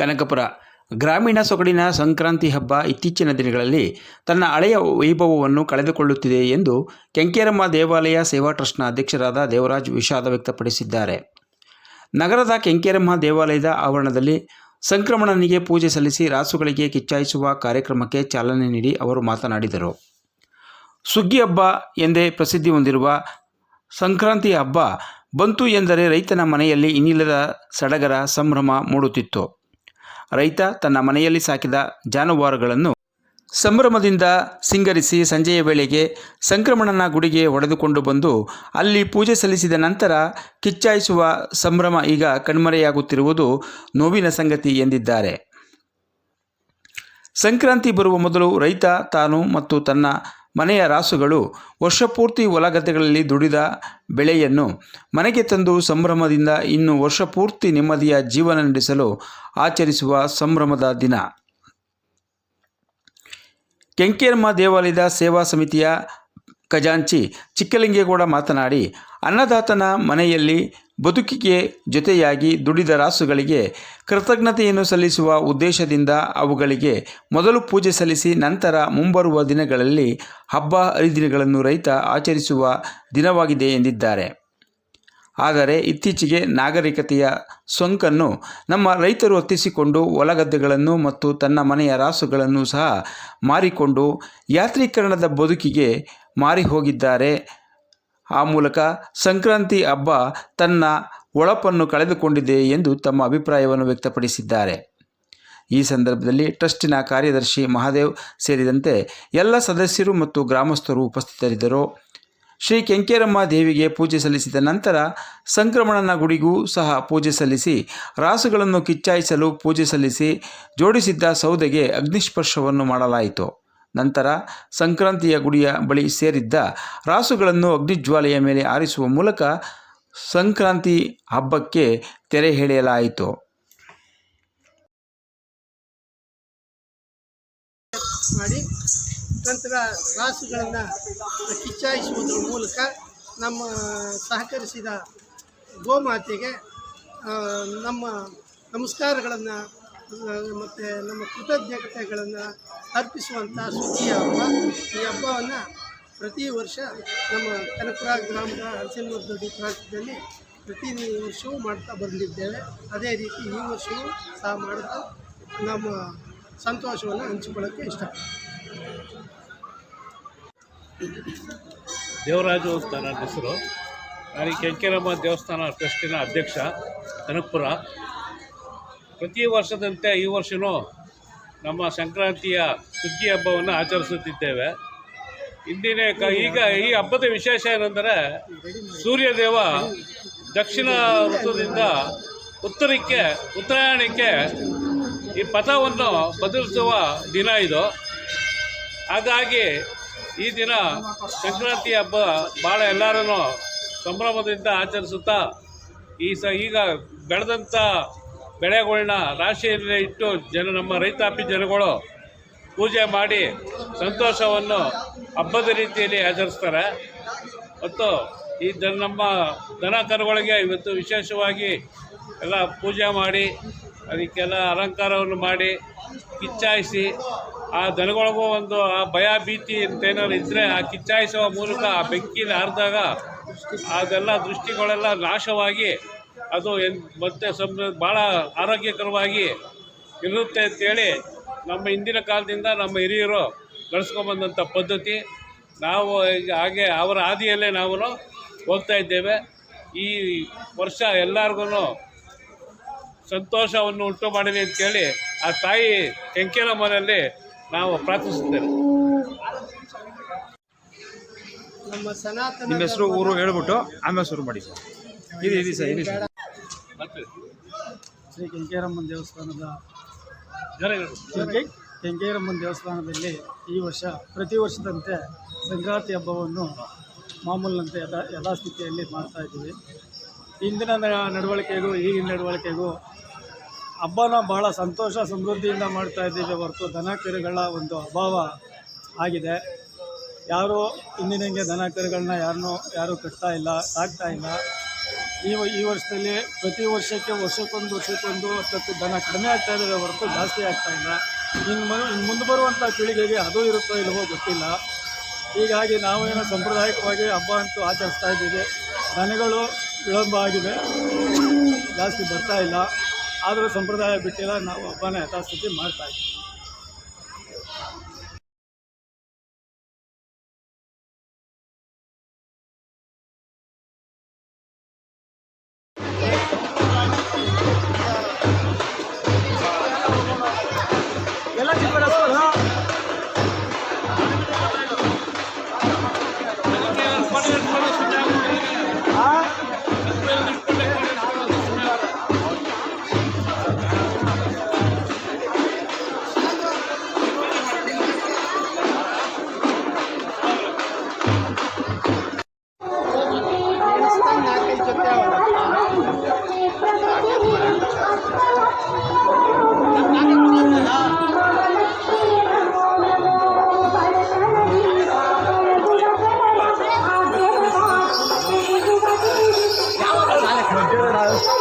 ಕನಕಪುರ. ಗ್ರಾಮೀಣ ಸೊಗಡಿನ ಸಂಕ್ರಾಂತಿ ಹಬ್ಬ ಇತ್ತೀಚಿನ ದಿನಗಳಲ್ಲಿ ತನ್ನ ಹಳೆಯ ವೈಭವವನ್ನು ಕಳೆದುಕೊಳ್ಳುತ್ತಿದೆ ಎಂದು ಕೆಂಕೇರಮ್ಮ ದೇವಾಲಯ ಸೇವಾ ಟ್ರಸ್ಟ್ನ ಅಧ್ಯಕ್ಷರಾದ ದೇವರಾಜ್ ವಿಷಾದ ವ್ಯಕ್ತಪಡಿಸಿದ್ದಾರೆ. ನಗರದ ಕೆಂಕೇರಮ್ಮ ದೇವಾಲಯದ ಆವರಣದಲ್ಲಿ ಸಂಕ್ರಮಣನಿಗೆ ಪೂಜೆ ಸಲ್ಲಿಸಿ ರಾಸುಗಳಿಗೆ ಕಿಚ್ಚಾಯಿಸುವ ಕಾರ್ಯಕ್ರಮಕ್ಕೆ ಚಾಲನೆ ನೀಡಿ ಅವರು ಮಾತನಾಡಿದರು. ಸುಗ್ಗಿ ಹಬ್ಬ ಎಂದೇ ಪ್ರಸಿದ್ಧಿ ಹೊಂದಿರುವ ಸಂಕ್ರಾಂತಿ ಹಬ್ಬ ಬಂತು ಎಂದರೆ ರೈತನ ಮನೆಯಲ್ಲಿ ಇನ್ನಿಲ್ಲದ ಸಡಗರ ಸಂಭ್ರಮ ಮೂಡುತ್ತಿತ್ತು. ರೈತ ತನ್ನ ಮನೆಯಲ್ಲಿ ಸಾಕಿದ ಜಾನುವಾರುಗಳನ್ನು ಸಂಭ್ರಮದಿಂದ ಸಿಂಗರಿಸಿ ಸಂಜೆಯ ವೇಳೆಗೆ ಸಂಕ್ರಮಣನ ಗುಡಿಗೆ ಹೊಡೆದುಕೊಂಡು ಬಂದು ಅಲ್ಲಿ ಪೂಜೆ ಸಲ್ಲಿಸಿದ ನಂತರ ಕಿಚ್ಚಾಯಿಸುವ ಸಂಭ್ರಮ ಈಗ ಕಣ್ಮರೆಯಾಗುತ್ತಿರುವುದು ನೋವಿನ ಸಂಗತಿ ಎಂದಿದ್ದಾರೆ. ಸಂಕ್ರಾಂತಿ ಬರುವ ಮೊದಲು ರೈತ ತಾನು ಮತ್ತು ತನ್ನ ಮನೆಯ ರಾಸುಗಳು ವರ್ಷಪೂರ್ತಿ ಹೊಲಗದ್ದೆಗಳಲ್ಲಿ ದುಡಿದ ಬೆಳೆಯನ್ನು ಮನೆಗೆ ತಂದು ಸಂಭ್ರಮದಿಂದ ಇನ್ನು ವರ್ಷಪೂರ್ತಿ ನೆಮ್ಮದಿಯ ಜೀವನ ನಡೆಸಲು ಆಚರಿಸುವ ಸಂಭ್ರಮದ ದಿನ. ಕೆಂಕೇರಮ್ಮ ದೇವಾಲಯದ ಸೇವಾ ಸಮಿತಿಯ ಖಜಾಂಚಿ ಚಿಕ್ಕಲಿಂಗೇಗೌಡ ಮಾತನಾಡಿ ಅನ್ನದಾತನ ಮನೆಯಲ್ಲಿ ಬದುಕಿಗೆ ಜೊತೆಯಾಗಿ ದುಡಿದ ರಾಸುಗಳಿಗೆ ಕೃತಜ್ಞತೆಯನ್ನು ಸಲ್ಲಿಸುವ ಉದ್ದೇಶದಿಂದ ಅವುಗಳಿಗೆ ಮೊದಲು ಪೂಜೆ ಸಲ್ಲಿಸಿ ನಂತರ ಮುಂಬರುವ ದಿನಗಳಲ್ಲಿ ಹಬ್ಬ ಹರಿದಿನಗಳನ್ನು ರೈತ ಆಚರಿಸುವ ದಿನವಾಗಿದೆ ಎಂದಿದ್ದಾರೆ. ಆದರೆ ಇತ್ತೀಚೆಗೆ ನಾಗರಿಕತೆಯ ಸೊಂಕನ್ನು ನಮ್ಮ ರೈತರು ಹತ್ತಿಸಿಕೊಂಡು ಹೊಲಗದ್ದೆಗಳನ್ನು ಮತ್ತು ತನ್ನ ಮನೆಯ ರಾಸುಗಳನ್ನು ಸಹ ಮಾರಿಕೊಂಡು ಯಾತ್ರೀಕರಣದ ಬದುಕಿಗೆ ಮಾರಿ ಹೋಗಿದ್ದಾರೆ ಆ ಮೂಲಕ ಸಂಕ್ರಾಂತಿ ಹಬ್ಬ ತನ್ನ ಒಳಪನ್ನು ಕಳೆದುಕೊಂಡಿದೆ ಎಂದು ತಮ್ಮ ಅಭಿಪ್ರಾಯವನ್ನು ವ್ಯಕ್ತಪಡಿಸಿದ್ದಾರೆ. ಈ ಸಂದರ್ಭದಲ್ಲಿ ಟ್ರಸ್ಟಿನ ಕಾರ್ಯದರ್ಶಿ ಮಹಾದೇವ್ ಸೇರಿದಂತೆ ಎಲ್ಲ ಸದಸ್ಯರು ಮತ್ತು ಗ್ರಾಮಸ್ಥರು ಉಪಸ್ಥಿತರಿದ್ದರು. ಶ್ರೀ ಕೆಂಕೇರಮ್ಮ ದೇವಿಗೆ ಪೂಜೆ ಸಲ್ಲಿಸಿದ ನಂತರ ಸಂಕ್ರಮಣನ ಗುಡಿಗೂ ಸಹ ಪೂಜೆ ಸಲ್ಲಿಸಿ, ರಾಸುಗಳನ್ನು ಕಿಚ್ಚಾಯಿಸಲು ಪೂಜೆ ಸಲ್ಲಿಸಿ ಜೋಡಿಸಿದ್ದ ಸೌದೆಗೆ ಅಗ್ನಿಸ್ಪರ್ಶವನ್ನು ಮಾಡಲಾಯಿತು. ನಂತರ ಸಂಕ್ರಾಂತಿಯ ಗುಡಿಯ ಬಳಿ ಸೇರಿದ್ದ ರಾಸುಗಳನ್ನು ಅಗ್ನಿಜ್ವಾಲೆಯ ಮೇಲೆ ಆರಿಸುವ ಮೂಲಕ ಸಂಕ್ರಾಂತಿ ಹಬ್ಬಕ್ಕೆ ತೆರೆ ಎಳೆಯಲಾಯಿತು ಮಾಡಿ ನಂತರ ರಾಸುಗಳನ್ನು ಕಿಚ್ಚಾಯಿಸುವುದರ ಮೂಲಕ ನಮ್ಮ ಸಹಕರಿಸಿದ ಗೋಮಾತೆಗೆ ನಮ್ಮ ನಮಸ್ಕಾರಗಳನ್ನು ಮತ್ತು ನಮ್ಮ ಕೃತಜ್ಞತೆಗಳನ್ನು ಅರ್ಪಿಸುವಂಥ ಸುಗ್ಗಿ ಹಬ್ಬ. ಈ ಹಬ್ಬವನ್ನು ಪ್ರತಿ ವರ್ಷ ನಮ್ಮ ಕನಕಪುರ ಗ್ರಾಮದ ಹರಸಿನಮರದೊಡ್ಡಿ ಪ್ರಾಂತ್ಯದಲ್ಲಿ ಪ್ರತಿ ವರ್ಷವೂ ಮಾಡ್ತಾ ಬಂದಿದ್ದೇವೆ. ಅದೇ ರೀತಿ ಈ ವರ್ಷವೂ ಸಹ ಮಾಡ್ತಾ ನಮ್ಮ ಸಂತೋಷವನ್ನು ಹಂಚಿಕೊಳ್ಳೋಕ್ಕೆ ಇಷ್ಟ. ದೇವರಾಜು ಅಂತ ಹೆಸರು. ನಾನು ಕೆಂಕೇರಮ್ಮ ದೇವಸ್ಥಾನ ಟ್ರಸ್ಟಿನ ಅಧ್ಯಕ್ಷ ಕನಕಪುರ. ಪ್ರತಿ ವರ್ಷದಂತೆ ಈ ವರ್ಷವೂ ನಮ್ಮ ಸಂಕ್ರಾಂತಿಯ ಸುಗ್ಗಿ ಹಬ್ಬವನ್ನು ಆಚರಿಸುತ್ತಿದ್ದೇವೆ. ಇಂದಿನ ಈಗ ಈ ಹಬ್ಬದ ವಿಶೇಷ ಏನೆಂದರೆ ಸೂರ್ಯದೇವ ದಕ್ಷಿಣ ಋತುದಿಂದ ಉತ್ತರಕ್ಕೆ, ಉತ್ತರಾಯಣಕ್ಕೆ ಈ ಪಥವನ್ನು ಬದಲಿಸುವ ದಿನ ಇದು. ಹಾಗಾಗಿ ಈ ದಿನ ಸಂಕ್ರಾಂತಿ ಹಬ್ಬ ಭಾಳ ಎಲ್ಲರೂ ಸಂಭ್ರಮದಿಂದ ಆಚರಿಸುತ್ತಾ ಈ ಸ, ಈಗ ಬೆಳೆದಂಥ ಬೆಳೆಗಳನ್ನ ರಾಶಿಯಲ್ಲಿ ಇಟ್ಟು ಜನ ನಮ್ಮ ರೈತಾಪಿ ಜನಗಳು ಪೂಜೆ ಮಾಡಿ ಸಂತೋಷವನ್ನು ಹಬ್ಬದ ರೀತಿಯಲ್ಲಿ ಆಚರಿಸ್ತಾರೆ. ಮತ್ತು ಈ ದನ ನಮ್ಮ ದನ ಕರುಗಳಿಗೆ ಇವತ್ತು ವಿಶೇಷವಾಗಿ ಎಲ್ಲ ಪೂಜೆ ಮಾಡಿ, ಅದಕ್ಕೆಲ್ಲ ಅಲಂಕಾರವನ್ನು ಮಾಡಿ, ಕಿಚ್ಚಾಯಿಸಿ, ಆ ದನಗಳಿಗೂ ಒಂದು ಆ ಭಯ ಭೀತಿ ಅಂತ ಏನಾದ್ರು ಇದ್ದರೆ ಆ ಕಿಚ್ಚಾಯಿಸುವ ಮೂಲಕ ಆ ಬೆಂಕಿನ ಹಾರಿದಾಗ ಅದೆಲ್ಲ ದೃಷ್ಟಿಗಳೆಲ್ಲ ನಾಶವಾಗಿ ಅದು ಎನ್ ಮತ್ತೆ ಸಮ ಭಾಳ ಆರೋಗ್ಯಕರವಾಗಿ ಇರುತ್ತೆ ಅಂತೇಳಿ ನಮ್ಮ ಹಿಂದಿನ ಕಾಲದಿಂದ ನಮ್ಮ ಹಿರಿಯರು ನಡೆಸ್ಕೊಂಬಂದಂಥ ಪದ್ಧತಿ. ನಾವು ಈಗ ಹಾಗೆ ಅವರ ಹಾದಿಯಲ್ಲೇ ನಾವು ಹೋಗ್ತಾ ಇದ್ದೇವೆ. ಈ ವರ್ಷ ಎಲ್ಲರಿಗೂ ಸಂತೋಷವನ್ನು ಉಂಟು ಮಾಡಿದೆ ಅಂತೇಳಿ ಆ ತಾಯಿ ಕೆಂಕೇರಮ್ಮನಲ್ಲಿ ನಾವು ಪ್ರಾರ್ಥಿಸುತ್ತೇವೆ. ನಮ್ಮ ಸನಾತನ ನಿಮ್ಮ ಹೆಸರು ಊರು ಹೇಳ್ಬಿಟ್ಟು ಆಮೇಲೆ ಶುರು ಮಾಡಿ ಸರ್. ಇದು ಇದೆ ಸರ್ ಇದೆ ಸರ್. ಶ್ರೀ ಕೆಂಕೇರಮ್ಮನ ದೇವಸ್ಥಾನದ ಕೆಂಕೇರಮ್ಮನ ದೇವಸ್ಥಾನದಲ್ಲಿ ಈ ವರ್ಷ ಪ್ರತಿ ವರ್ಷದಂತೆ ಸಂಕ್ರಾಂತಿ ಹಬ್ಬವನ್ನು ಮಾಮೂಲಿನಂತೆ ಯಥಾ ಯಥಾಸ್ಥಿತಿಯಲ್ಲಿ ಮಾಡ್ತಾ ಇದ್ದೀವಿ. ಇಂದಿನ ನಡವಳಿಕೆಗೂ ಈಗಿನ ನಡವಳಿಕೆಗೂ ಹಬ್ಬನ ಭಾಳ ಸಂತೋಷ ಸಮೃದ್ಧಿಯಿಂದ ಮಾಡ್ತಾ ಇದ್ದೀವಿ ಹೊರತು ದನ ಕರುಗಳ ಒಂದು ಅಭಾವ ಆಗಿದೆ. ಯಾರೂ ಇಂದಿನಂಗೆ ದನ ಕರುಗಳನ್ನ ಯಾರನ್ನೂ ಯಾರೂ ಕಟ್ತಾ ಇಲ್ಲ ಸಾಕ್ತಾ ಇಲ್ಲ. ಈ ಈ ವರ್ಷದಲ್ಲಿ ಪ್ರತಿ ವರ್ಷಕ್ಕೆ ವರ್ಷಕ್ಕೊಂದು ವರ್ಷಕ್ಕೊಂದು ಹತ್ತತ್ತು ದನ ಕಡಿಮೆ ಆಗ್ತಾ ಇದ್ದಾವೆ ಹೊರತು ಜಾಸ್ತಿ ಆಗ್ತಾ ಇಲ್ಲ. ಇನ್ನು ಇನ್ನು ಮುಂದೆ ಬರುವಂಥ ಪೀಳಿಗೆಗೆ ಅದು ಇರುತ್ತೋ ಇಲ್ಲವೋ ಗೊತ್ತಿಲ್ಲ. ಹೀಗಾಗಿ ನಾವೇನೋ ಸಾಂಪ್ರದಾಯಿಕವಾಗಿ ಹಬ್ಬ ಅಂತೂ ಆಚರಿಸ್ತಾ ಇದ್ದೀವಿ. ದನಗಳು ವಿಳಂಬ ಆಗಿದೆ. ಜಾಸ್ತಿ ಬರ್ತಾ ಇಲ್ಲ. ಆದರೂ ಸಂಪ್ರದಾಯ ಬಿಟ್ಟಿಲ್ಲ. ನಾವು ಹಬ್ಬನ ಯಥಾಸ್ಥಿತಿ ಮಾಡ್ತಾ ಇದ್ದೀವಿ. house.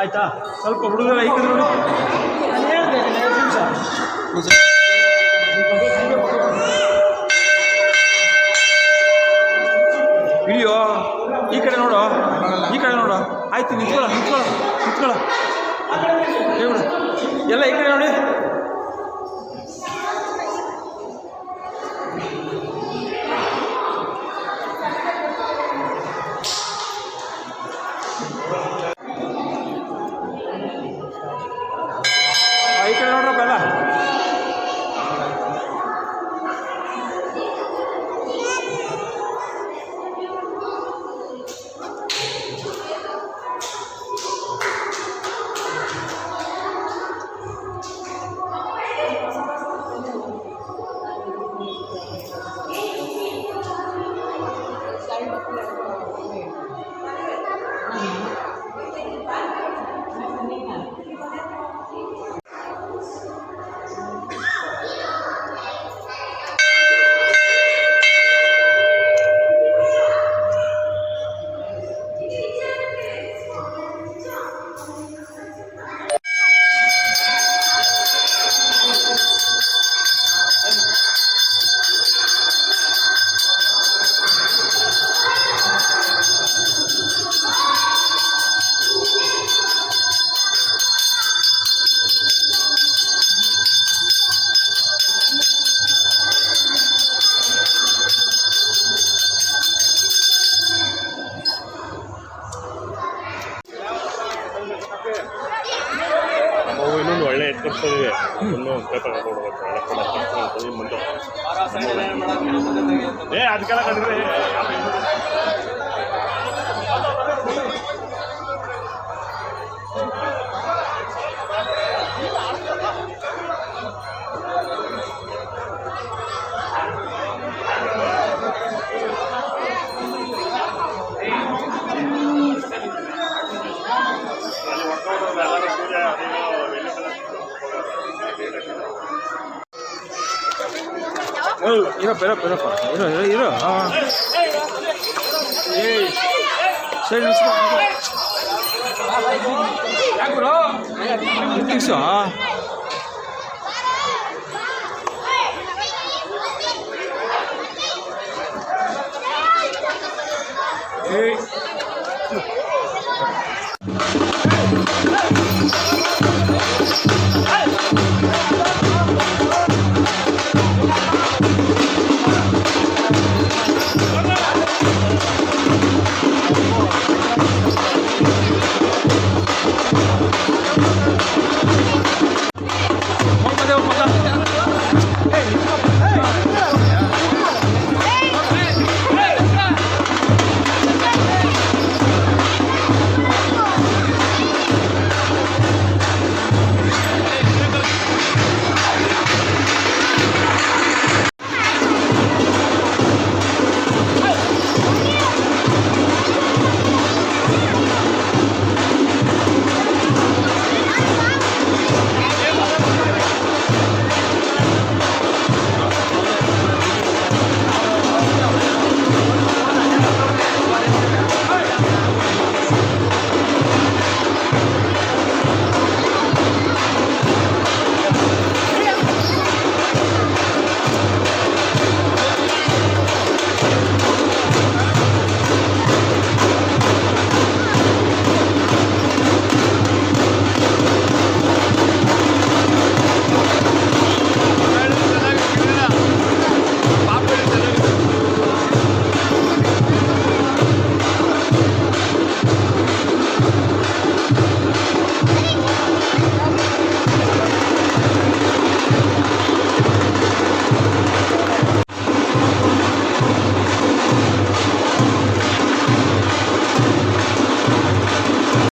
ಆಯ್ತಾ? ಸ್ವಲ್ಪ ಹುಡುಗರ ನೋಡಿ ಹೇಳ್ದೆ ಎರಡು ನಿಮಿಷ. ಇಳಿಯೋ, ಈ ಕಡೆ ನೋಡು. ಈ ಕಡೆ ನೋಡೋ. ಆಯ್ತು, ನಿಂತ್ಕೊಳ್ಳ ನಿಂತ್ಕೊಳ್ಳ ನಿಂತ್ಕೊಳ್ಳ. ಎಲ್ಲ ಈ ಕಡೆ ನೋಡಿ. Right. ಏ ಅದಕ್ಕೆಲ್ಲ இரு பெறப்பா பெறப்பா இரு இரு இரு ஆ ஏய் சரி நிமிஷம் நிமிஷம்